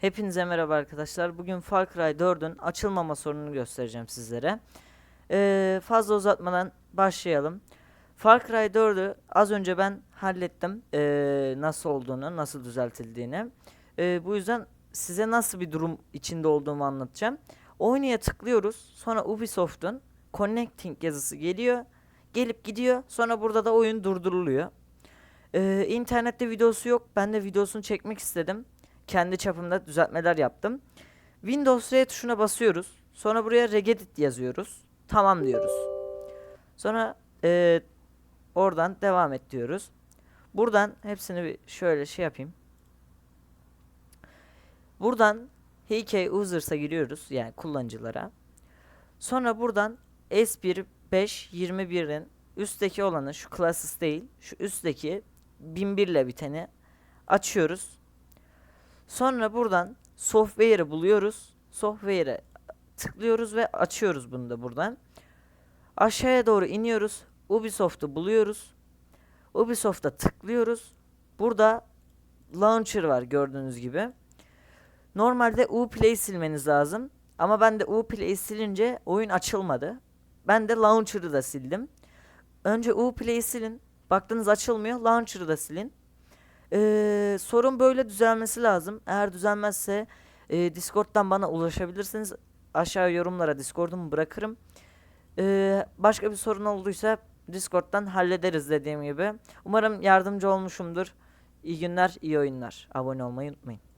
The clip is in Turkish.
Hepinize merhaba arkadaşlar. Bugün Far Cry 4'ün açılmama sorununu göstereceğim sizlere. Ee, fazla uzatmadan başlayalım. Far Cry 4'ü az önce ben hallettim. ee, nasıl olduğunu, nasıl düzeltildiğini. Ee, bu yüzden size nasıl bir durum içinde olduğumu anlatacağım. Oynaya tıklıyoruz. Sonra Ubisoft'un Connecting yazısı geliyor. Gelip gidiyor. Sonra burada da oyun durduruluyor. Ee, internette videosu yok. Ben de videosunu çekmek istedim kendi çapımda düzeltmeler yaptım. Windows R tuşuna basıyoruz. Sonra buraya regedit yazıyoruz. Tamam diyoruz. Sonra eee, oradan devam et diyoruz. Buradan hepsini bir şöyle şey yapayım. Buradan HK Users'a giriyoruz. Yani kullanıcılara. Sonra buradan S1 5 21'in üstteki olanı şu classes değil. Şu üstteki 1001 ile biteni açıyoruz. Sonra buradan software'ı buluyoruz. Software'e tıklıyoruz ve açıyoruz bunu da buradan. Aşağıya doğru iniyoruz. Ubisoft'u buluyoruz. Ubisoft'a tıklıyoruz. Burada launcher var gördüğünüz gibi. Normalde Uplay silmeniz lazım. Ama ben de Uplay silince oyun açılmadı. Ben de launcher'ı da sildim. Önce Uplay'i silin. Baktınız açılmıyor. Launcher'ı da silin. Ee, sorun böyle düzelmesi lazım. Eğer düzelmezse e, Discord'dan bana ulaşabilirsiniz. Aşağı yorumlara Discord'umu bırakırım. Ee, başka bir sorun olduysa Discord'dan hallederiz dediğim gibi. Umarım yardımcı olmuşumdur. İyi günler, iyi oyunlar. Abone olmayı unutmayın.